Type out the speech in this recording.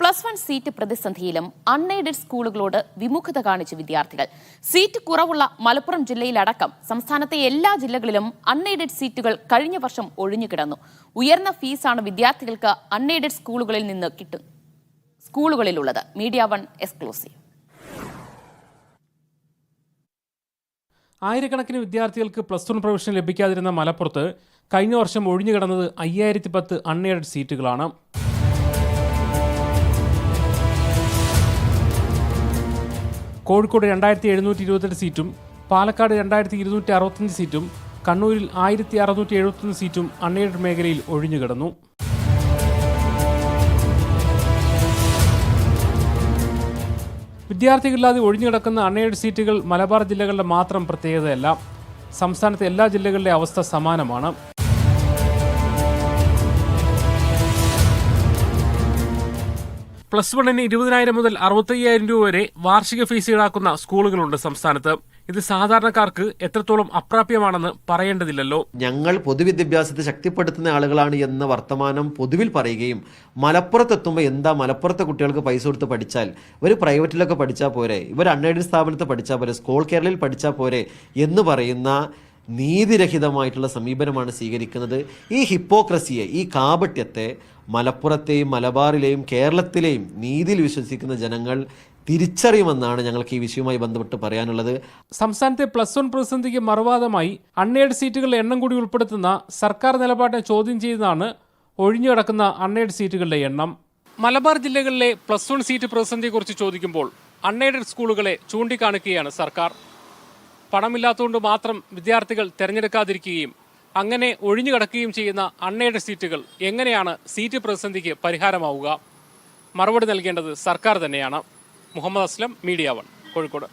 Plus one seat പ്രതിസന്ധിയിലും unaided സ്കൂളുകളോട് വിമുഖത കാണിച്ച വിദ്യാർത്ഥികൾ. സീറ്റ് കുറവുള്ള മലപ്പുറം ജില്ലയിലടക്കം സംസ്ഥാനത്തെ എല്ലാ ജില്ലകളിലും അൺഎയ്ഡഡ് സീറ്റുകൾ കഴിഞ്ഞ വർഷം ഒഴിഞ്ഞുകിടന്നു ഉയർന്ന ഫീസാണ് വിദ്യാർത്ഥികൾക്ക് അൺഎയ്ഡഡ് സ്കൂളുകളിൽ നിന്ന് കിട്ടും സ്കൂളുകളിലുള്ളത്. Media one exclusive. ആയിരക്കണക്കിന് വിദ്യാർത്ഥികൾക്ക് പ്ലസ് വൺ പ്രൊവിഷൻ ലഭിക്കാതിരുന്ന മലപ്പുറത്ത് കഴിഞ്ഞ വർഷം ഒഴിഞ്ഞുകിടന്നത് അയ്യായിരത്തി പത്ത് അൺഎയ്ഡഡ് സീറ്റുകളാണ്. കോഴിക്കോട് രണ്ടായിരത്തി എഴുന്നൂറ്റി ഇരുപത്തെട്ട് സീറ്റും പാലക്കാട് രണ്ടായിരത്തി ഇരുന്നൂറ്റി അറുപത്തഞ്ച് സീറ്റും കണ്ണൂരിൽ ആയിരത്തി അറുന്നൂറ്റി എഴുപത്തൊന്ന് സീറ്റും അൺഎയ്ഡഡ് മേഖലയിൽ ഒഴിഞ്ഞുകിടന്നു വിദ്യാർത്ഥികളില്ലാതെ ഒഴിഞ്ഞുകിടക്കുന്ന അൺഎയ്ഡഡ് സീറ്റുകൾ മലബാർ ജില്ലകളുടെ മാത്രം പ്രത്യേകതയല്ല. സംസ്ഥാനത്തെ എല്ലാ ജില്ലകളിലെ അവസ്ഥ സമാനമാണ്. പ്ലസ് വണ്ണിന് ഇരുപതിനായിരം മുതൽ അറുപത്തയ്യായിരം രൂപ വരെ വാർഷിക ഫീസ് ഈടാക്കുന്ന സ്കൂളുകളുണ്ട് സംസ്ഥാനത്ത്. ഇത് സാധാരണക്കാർക്ക് എത്രത്തോളം അപ്രാപ്യമാണെന്ന് പറയേണ്ടതില്ലല്ലോ. ഞങ്ങൾ പൊതുവിദ്യാഭ്യാസത്തെ ശക്തിപ്പെടുത്തുന്ന ആളുകളാണ് എന്ന വർത്തമാനം പൊതുവിൽ പറയുകയും മലപ്പുറത്തെത്തുമ്പോൾ എന്താ മലപ്പുറത്തെ കുട്ടികൾക്ക് പൈസ കൊടുത്ത് പഠിച്ചാൽ? ഇവർ പ്രൈവറ്റിലൊക്കെ പഠിച്ചാൽ പോരെ. ഇവർ അൺഎയ്ഡഡ് സ്ഥാപനത്തിൽ പഠിച്ചാൽ പോരെ. സ്കൂൾ കേരളയിൽ പഠിച്ചാൽ പോരെ എന്ന് പറയുന്ന നീതിരഹിതമായിട്ടുള്ള സമീപനമാണ് സ്വീകരിക്കുന്നത്. ഈ ഹിപ്പോക്രസിയെ ഈ കാപട്യത്തെ മലപ്പുറത്തെയും മലബാറിലെയും കേരളത്തിലെയും നീതിയിൽ വിശ്വസിക്കുന്ന ജനങ്ങൾ തിരിച്ചറിയുമെന്നാണ് ഞങ്ങൾക്ക് ഈ വിഷയവുമായി ബന്ധപ്പെട്ട് പറയാനുള്ളത്. സംസ്ഥാനത്തെ പ്ലസ് വൺ പ്രതിസന്ധിക്ക് മറുവാദമായി അൺഎയ്ഡ് സീറ്റുകളുടെ എണ്ണം കൂടി ഉൾപ്പെടുത്തുന്ന സർക്കാർ നിലപാടിനെ ചോദ്യം ചെയ്താണ് ഒഴിഞ്ഞുകിടക്കുന്ന അൺഎയ്ഡ് സീറ്റുകളുടെ എണ്ണം. മലബാർ ജില്ലകളിലെ പ്ലസ് വൺ സീറ്റ് പ്രതിസന്ധിയെക്കുറിച്ച് ചോദിക്കുമ്പോൾ അൺഎയ്ഡഡ് സ്കൂളുകളെ ചൂണ്ടിക്കാണിക്കുകയാണ് സർക്കാർ. പണമില്ലാത്തതുകൊണ്ട് മാത്രം വിദ്യാർത്ഥികൾ തിരഞ്ഞെടുക്കാതിരിക്കുകയും അങ്ങനെ ഒഴിഞ്ഞു കിടക്കുകയും ചെയ്യുന്ന അണ്ണയുടെ സീറ്റുകൾ എങ്ങനെയാണ് സീറ്റ് പ്രതിസന്ധിക്ക് പരിഹാരമാവുക? മറുപടി നൽകേണ്ടത് സർക്കാർ തന്നെയാണ്. Muhammad Aslam media one Kozhikode.